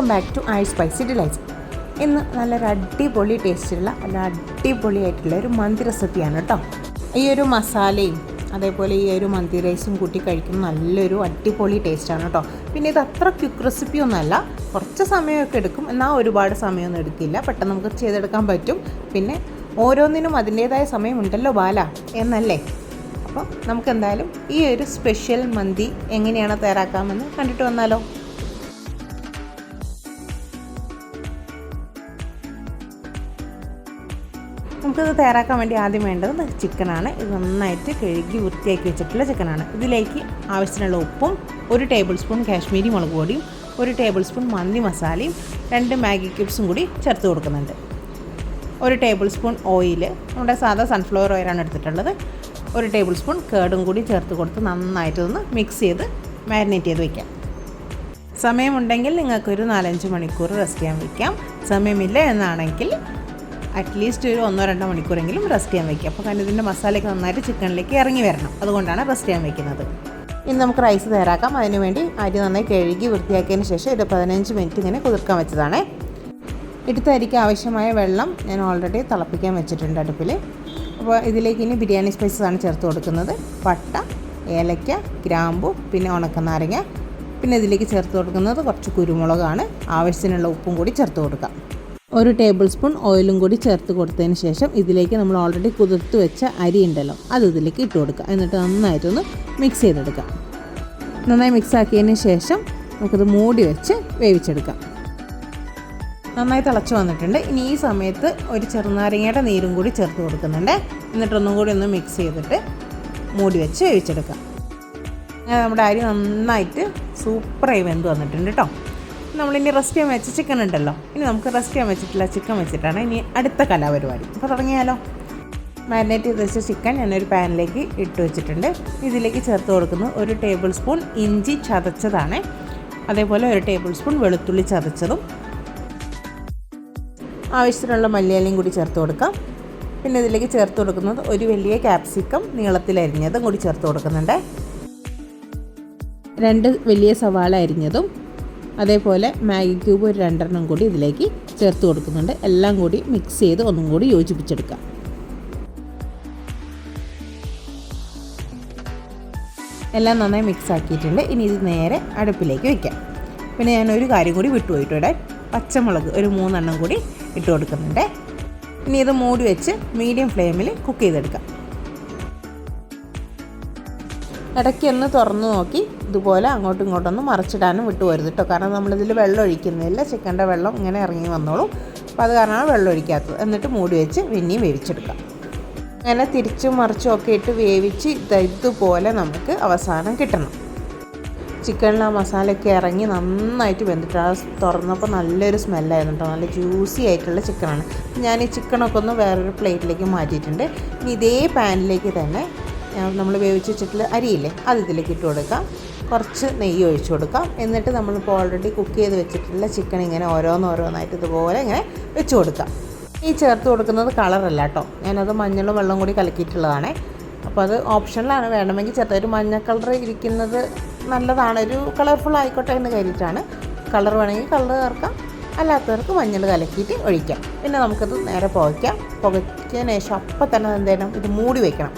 Welcome back to I spicy delights ഇന്ന് നല്ലൊരു അടിപൊളി ടേസ്റ്റുള്ള നല്ല അടിപൊളിയായിട്ടുള്ള ഒരു മന്തി റെസിപ്പിയാണ് കേട്ടോ. ഈ ഒരു മസാലയും അതേപോലെ ഈ ഒരു മന്തി റൈസും കൂട്ടി കഴിക്കുമ്പോൾ നല്ലൊരു അടിപൊളി ടേസ്റ്റാണ് കേട്ടോ. പിന്നെ ഇത് അത്ര ക്വിക്ക് റെസിപ്പി ഒന്നല്ല കുറച്ച് സമയമൊക്കെ എടുക്കും. എന്നാൽ ഒരുപാട് സമയമൊന്നും എടുക്കില്ല. പെട്ടെന്ന് നമുക്ക് ചെയ്തെടുക്കാൻ പറ്റും. പിന്നെ ഓരോന്നിനും അതിന്റേതായ സമയമുണ്ടല്ലോ ബാല എന്നല്ലേ? അപ്പോൾ നമുക്ക് എന്തായാലും ഈ ഒരു സ്പെഷ്യൽ മന്തി എങ്ങനെയാണ് തയ്യാറാക്കാമെന്ന് കണ്ടിട്ട് വന്നാലോ. നമുക്കിത് തയ്യാറാക്കാൻ വേണ്ടി ആദ്യം വേണ്ടത് ചിക്കനാണ്. ഇത് നന്നായിട്ട് കഴുകി വൃത്തിയാക്കി വെച്ചിട്ടുള്ള ചിക്കനാണ്. ഇതിലേക്ക് ആവശ്യത്തിനുള്ള ഉപ്പും ഒരു ടേബിൾ സ്പൂൺ കാശ്മീരി മുളക് പൊടിയും ഒരു ടേബിൾ സ്പൂൺ മന്തി മസാലയും രണ്ട് മാഗി ക്യൂബ്സും കൂടി ചേർത്ത് കൊടുക്കുന്നുണ്ട്. ഒരു ടേബിൾ സ്പൂൺ ഓയിൽ നമ്മുടെ സാധാ സൺഫ്ലവർ ഓയിലാണ് എടുത്തിട്ടുള്ളത്. ഒരു ടേബിൾ സ്പൂൺ കേടും കൂടി ചേർത്ത് കൊടുത്ത് നന്നായിട്ടൊന്ന് മിക്സ് ചെയ്ത് മാരിനേറ്റ് ചെയ്ത് വയ്ക്കാം സമയമുണ്ടെങ്കിൽ നിങ്ങൾക്കൊരു നാലഞ്ച് മണിക്കൂർ റെസ്റ്റ് ചെയ്യാൻ വയ്ക്കാം സമയമില്ല എന്നാണെങ്കിൽ അറ്റ്ലീസ്റ്റ് ഒരു ഒന്നോ രണ്ടോ മണിക്കൂറെങ്കിലും റെസ്റ്റ് ചെയ്യാൻ വയ്ക്കുക അപ്പോൾ കാരണം ഇതിന്റെ മസാലയൊക്കെ നന്നായിട്ട് ചിക്കനിലേക്ക് ഇറങ്ങി വരണം. അതുകൊണ്ടാണ് റെസ്റ്റ് ചെയ്യാൻ വയ്ക്കുന്നത്. ഇനി നമുക്ക് റൈസ് തയ്യാറാക്കാം. അതിനുവേണ്ടി അരി നന്നായി കഴുകി വൃത്തിയാക്കിയതിന് ശേഷം ഒരു പതിനഞ്ച് മിനിറ്റ് ഇങ്ങനെ കുതിർക്കാൻ വെച്ചതാണ്. എടുത്ത അരിക്ക് ആവശ്യമായ വെള്ളം ഞാൻ ഓൾറെഡി തിളപ്പിക്കാൻ വെച്ചിട്ടുണ്ട് അടുപ്പിൽ. അപ്പോൾ ഇതിലേക്ക് ഇനി ബിരിയാണി സ്പൈസസ് ആണ് ചേർത്ത് കൊടുക്കുന്നത്. പട്ട ഏലക്ക ഗ്രാമ്പു പിന്നെ ഉണക്കനാരങ്ങ പിന്നെ ഇതിലേക്ക് ചേർത്ത് കൊടുക്കുന്നത് കുറച്ച് കുരുമുളകാണ്. ആവശ്യത്തിനുള്ള ഉപ്പും കൂടി ചേർത്ത് കൊടുക്കാം. ഒരു ടേബിൾ സ്പൂൺ ഓയിലും കൂടി ചേർത്ത് കൊടുത്തതിന് ശേഷം ഇതിലേക്ക് നമ്മൾ ഓൾറെഡി കുതിർത്ത് വെച്ച അരി ഉണ്ടല്ലോ അത് ഇതിലേക്ക് ഇട്ട് കൊടുക്കുക. എന്നിട്ട് നന്നായിട്ടൊന്ന് മിക്സ് ചെയ്തെടുക്കുക. നന്നായി മിക്സ് ആക്കിയതിന് ശേഷം നമുക്കത് മൂടി വെച്ച് വേവിച്ചെടുക്കാം. നന്നായി തിളച്ച് വന്നിട്ടുണ്ട്. ഇനി ഈ സമയത്ത് ഒരു ചെറുനാരങ്ങയുടെ നീരും കൂടി ചേർത്ത് കൊടുക്കുന്നുണ്ട്. എന്നിട്ടൊന്നും കൂടി ഒന്ന് മിക്സ് ചെയ്തിട്ട് മൂടി വെച്ച് വേവിച്ചെടുക്കാം. നമ്മുടെ അരി നന്നായിട്ട് സൂപ്പറായി വെന്ത് വന്നിട്ടുണ്ട് കേട്ടോ നമ്മളിനി റെസ്റ്റ് ചെയ്യാൻ വെച്ച ചിക്കൻ ഉണ്ടല്ലോ. ഇനി നമുക്ക് റെസ്റ്റ് ചെയ്യാൻ വെച്ചിട്ടില്ല ചിക്കൻ വെച്ചിട്ടാണ് ഇനി അടുത്ത കലാപരിപാടി. അപ്പോൾ തുടങ്ങിയാലോ? മാരിനേറ്റ് ചെയ്ത് വെച്ച ചിക്കൻ ഞാനൊരു പാനിലേക്ക് ഇട്ട് വെച്ചിട്ടുണ്ട്. ഇതിലേക്ക് ചേർത്ത് കൊടുക്കുന്നത് ഒരു ടേബിൾ സ്പൂൺ ഇഞ്ചി ചതച്ചതാണ്. അതേപോലെ ഒരു ടേബിൾ സ്പൂൺ വെളുത്തുള്ളി ചതച്ചതും. ആവശ്യത്തിനുള്ള മല്ലിയാലയും കൂടി ചേർത്ത് കൊടുക്കാം. പിന്നെ ഇതിലേക്ക് ചേർത്ത് കൊടുക്കുന്നത് ഒരു വലിയ ക്യാപ്സിക്കം നീളത്തിലരിഞ്ഞതും കൂടി ചേർത്ത് കൊടുക്കുന്നുണ്ട്. രണ്ട് വലിയ സവാള അരിഞ്ഞതും അതേപോലെ മാഗി ക്യൂബ് ഒരു രണ്ടെണ്ണം കൂടി ഇതിലേക്ക് ചേർത്ത് കൊടുക്കുന്നുണ്ട്. എല്ലാം കൂടി മിക്സ് ചെയ്ത് ഒന്നും കൂടി യോജിപ്പിച്ചെടുക്കാം. എല്ലാം നന്നായി മിക്സ് ആക്കിയിട്ടുണ്ട്. ഇനി ഇത് നേരെ അടുപ്പിലേക്ക് വയ്ക്കാം പിന്നെ ഞാൻ ഒരു കാര്യം കൂടി വിട്ടുപോയിട്ട് പച്ചമുളക് ഒരു മൂന്നെണ്ണം കൂടി ഇട്ട് കൊടുക്കുന്നുണ്ട്. ഇനി ഇത് മൂടി വെച്ച് മീഡിയം ഫ്ലെയിമിൽ കുക്ക് ചെയ്തെടുക്കാം. ഇടയ്ക്ക് ഒന്ന് തുറന്നു നോക്കി ഇതുപോലെ അങ്ങോട്ടും ഇങ്ങോട്ടൊന്നും മറിച്ചിടാനും വിട്ടു പോരുത് കേട്ടോ. കാരണം നമ്മളിതിൽ വെള്ളം ഒഴിക്കുന്നില്ല. ചിക്കന്റെ വെള്ളം ഇങ്ങനെ ഇറങ്ങി വന്നോളും. അപ്പോൾ അത് കാരണമാണ് വെള്ളം ഒഴിക്കാത്തത്. എന്നിട്ട് മൂടി വെച്ച് പിന്നെയും വേവിച്ചെടുക്കാം. അങ്ങനെ തിരിച്ചും മറിച്ചും ഒക്കെ ഇട്ട് വേവിച്ച് ഇത് ഇതുപോലെ നമുക്ക് അവസാനം കിട്ടണം. ചിക്കനിൽ ആ മസാലയൊക്കെ ഇറങ്ങി നന്നായിട്ട് വെന്തിട്ട് ആ തുറന്നപ്പോൾ നല്ലൊരു സ്മെല്ലായിരുന്നു കേട്ടോ. നല്ല ജ്യൂസി ആയിട്ടുള്ള ചിക്കനാണ്. ഞാൻ ഈ ചിക്കനൊക്കെ ഒന്ന് വേറൊരു പ്ലേറ്റിലേക്ക് മാറ്റിയിട്ടുണ്ട്. ഇനി ഇതേ പാനിലേക്ക് തന്നെ നമ്മൾ വേവിച്ച് വെച്ചിട്ടുള്ള അരിയില്ലേ അത് ഇതിലേക്ക് ഇട്ട് കൊടുക്കാം. കുറച്ച് നെയ്യ് ഒഴിച്ച് കൊടുക്കാം. എന്നിട്ട് നമ്മളിപ്പോൾ ഓൾറെഡി കുക്ക് ചെയ്ത് വെച്ചിട്ടുള്ള ചിക്കൻ ഇങ്ങനെ ഓരോന്നോരോന്നായിട്ട് ഇതുപോലെ ഇങ്ങനെ വെച്ച് കൊടുക്കാം. ഈ ചേർത്ത് കൊടുക്കുന്നത് കളറല്ല കേട്ടോ. ഞാനത് മഞ്ഞളും വെള്ളം കൂടി കലക്കിയിട്ടുള്ളതാണേ. അപ്പോൾ അത് ഓപ്ഷനിലാണ് വേണമെങ്കിൽ ചേർത്ത് ഒരു മഞ്ഞ കളർ ഇരിക്കുന്നത് നല്ലതാണ്. ഒരു കളർഫുൾ ആയിക്കോട്ടെ എന്ന് കരുതിയിട്ടാണ്. കളർ വേണമെങ്കിൽ കളർ ചേർക്കാം. അല്ലാത്തവർക്ക് മഞ്ഞൾ കലക്കിയിട്ട് ഒഴിക്കാം. പിന്നെ നമുക്കത് നേരെ പുകയ്ക്കാം. പുകയ്ക്കതിന് ശേഷം അപ്പം തന്നെ എന്തെങ്കിലും ഇത് മൂടി വെക്കണം.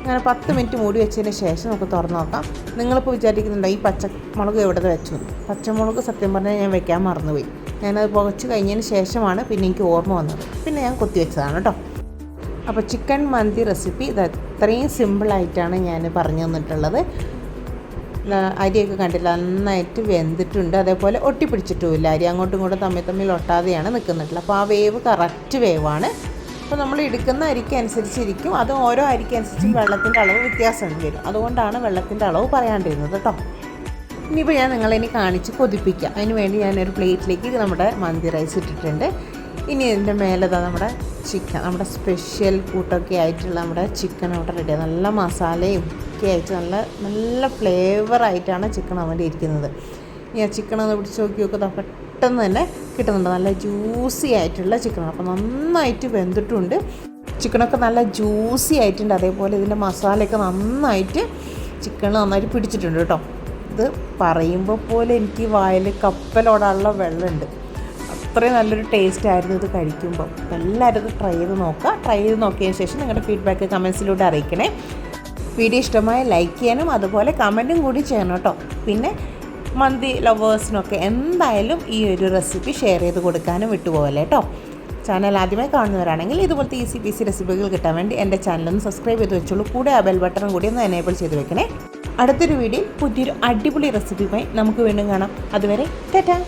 അങ്ങനെ പത്ത് മിനിറ്റ് മൂടി വെച്ചതിന് ശേഷം നമുക്ക് തുറന്ന് നോക്കാം. നിങ്ങളിപ്പോൾ വിചാരിക്കുന്നുണ്ടോ ഈ പച്ചമുളക് എവിടെ വെച്ചു? പച്ചമുളക് സത്യം പറഞ്ഞാൽ ഞാൻ വെക്കാൻ മറന്നുപോയി. ഞാനത് പുകച്ച് കഴിഞ്ഞതിന് ശേഷമാണ് പിന്നെ എനിക്ക് ഓർമ്മ വന്നത്. പിന്നെ ഞാൻ കൊത്തി വെച്ചതാണ് കേട്ടോ. അപ്പോൾ ചിക്കൻ മന്തി റെസിപ്പി ഇത് അത്രയും സിമ്പിളായിട്ടാണ് ഞാൻ പറഞ്ഞു തന്നിട്ടുള്ളത്. അരിയൊക്കെ കണ്ടില്ല നന്നായിട്ട് വെന്തിട്ടുണ്ട്. അതേപോലെ ഒട്ടിപ്പിടിച്ചിട്ടുമില്ല. അരി അങ്ങോട്ടും ഇങ്ങോട്ടും തമ്മിൽ തമ്മിൽ ഒട്ടാതെയാണ് നിൽക്കുന്നിട്ടുള്ളത്. അപ്പോൾ ആ വേവ് കറക്റ്റ് വേവാണ്. അപ്പോൾ നമ്മൾ എടുക്കുന്ന അരിക്ക് അനുസരിച്ചിരിക്കും. അത് ഓരോ അരിക്ക് അനുസരിച്ച് വെള്ളത്തിന്റെ അളവ് വ്യത്യാസം വരും. അതുകൊണ്ടാണ് വെള്ളത്തിന്റെ അളവ് പറയാണ്ടിരുന്നത് കേട്ടോ. ഇനിയിപ്പോൾ ഞാൻ നിങ്ങളിനി കാണിച്ച് കൊതിപ്പിക്കാം. അതിന് വേണ്ടി ഞാനൊരു പ്ലേറ്റിലേക്ക് നമ്മുടെ മന്തി റൈസ് ഇട്ടിട്ടുണ്ട്. ഇനി ഇതിന്റെ മേലെ നമ്മുടെ ചിക്കൻ നമ്മുടെ സ്പെഷ്യൽ കൂട്ടൊക്കെ ആയിട്ടുള്ള നമ്മുടെ ചിക്കൻ അവിടെ റെഡിയാണ് നല്ല മസാലയും ഒക്കെ ആയിട്ട് നല്ല നല്ല ഫ്ലേവറായിട്ടാണ് ചിക്കൻ അവിടെ ഇരിക്കുന്നത്. ഇനി ആ ചിക്കൻ ഒന്ന് പിടിച്ച് നോക്കി നോക്കുക പെട്ടെന്ന് തന്നെ കിട്ടുന്നുണ്ട്. നല്ല ജ്യൂസി ആയിട്ടുള്ള ചിക്കനാണ് അപ്പോൾ നന്നായിട്ട് വെന്തിട്ടുണ്ട്. ചിക്കനൊക്കെ നല്ല ജ്യൂസി ആയിട്ടുണ്ട്. അതേപോലെ ഇതിന്റെ മസാലയൊക്കെ നന്നായിട്ട് ചിക്കൻ നന്നായിട്ട് പിടിച്ചിട്ടുണ്ട് കേട്ടോ. ഇത് പറയുമ്പോൾ പോലെ എനിക്ക് വായിൽ കപ്പലോടാനുള്ള വെള്ളമുണ്ട്. അത്രയും നല്ലൊരു ടേസ്റ്റ് ആയിരുന്നു ഇത് കഴിക്കുമ്പോൾ എല്ലാവരും ഇത് ട്രൈ ചെയ്ത് നോക്കുക. ട്രൈ ചെയ്ത് നോക്കിയതിന് ശേഷം നിങ്ങളുടെ ഫീഡ്ബാക്ക് കമൻസിലൂടെ അറിയിക്കണേ. വീഡിയോ ഇഷ്ടമായ ലൈക്ക് ചെയ്യാനും അതുപോലെ കമന്റും കൂടി ചെയ്യണം കേട്ടോ. പിന്നെ മന്തി ലവേഴ്സിനൊക്കെ എന്തായാലും ഈ ഒരു റെസിപ്പി ഷെയർ ചെയ്ത് കൊടുക്കാനും വിട്ടുപോകല്ലേ കേട്ടോ ചാനൽ ആദ്യമായി കാണുന്നവരാണെങ്കിൽ ഇതുപോലത്തെ ഈസി പീസി റെസിപ്പികൾ കിട്ടാൻ വേണ്ടി എന്റെ ചാനലൊന്ന് സബ്സ്ക്രൈബ് ചെയ്ത് വെച്ചോളൂ. കൂടെ ആ ബെൽ ബട്ടൺ കൂടി ഒന്ന് എനേബിൾ ചെയ്ത് വെക്കണേ. അടുത്തൊരു വീഡിയോയിൽ പുതിയൊരു അടിപൊളി റെസിപ്പിയുമായി നമുക്ക് വീണ്ടും കാണാം. അതുവരെ ടാറ്റാ